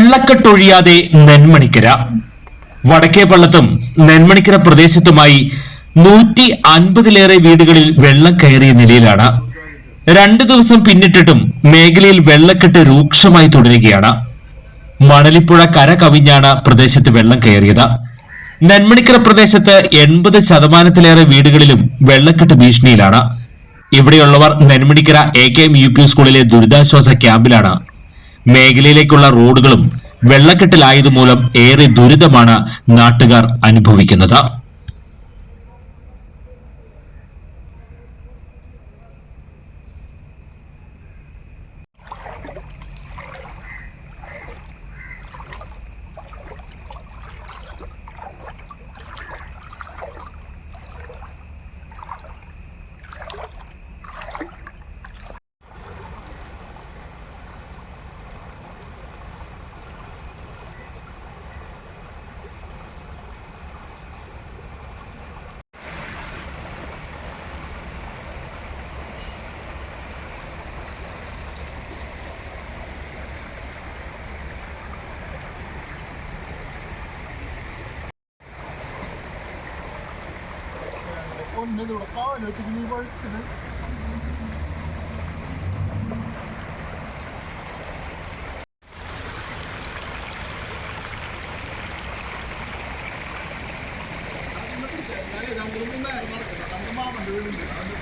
വെള്ളക്കെട്ടൊഴിയാതെ നെന്മണിക്കര. വടക്കേ പള്ളത്തും നെന്മണിക്കര പ്രദേശത്തുമായി നൂറ്റി അൻപതിലേറെ വീടുകളിൽ വെള്ളം കയറിയ നിലയിലാണ്. രണ്ടു ദിവസം പിന്നിട്ടിട്ടും മേഖലയിൽ വെള്ളക്കെട്ട് രൂക്ഷമായി തുടരുകയാണ്. മണലിപ്പുഴ കര കവിഞ്ഞാണ് പ്രദേശത്ത് വെള്ളം കയറിയത്. നെന്മണിക്കര പ്രദേശത്ത് എൺപത് ശതമാനത്തിലേറെ വീടുകളിലും വെള്ളക്കെട്ട് ഭീഷണിയിലാണ്. ഇവിടെയുള്ളവർ Nenmanikkara A K M U P സ്കൂളിലെ ദുരിതാശ്വാസ ക്യാമ്പിലാണ് മേഖലയിലേക്കുള്ള റോഡുകളും വെള്ളക്കെട്ടിലായതുമൂലം ഏറെ ദുരിതമാണ് നാട്ടുകാർ അനുഭവിക്കുന്നത്. ഒന്നിലൂടെ കാലൊട്ടിക്ക് നീ വഴുക്കുന്നത് മാമന്റെ വീടുണ്ട് അതിന്റെ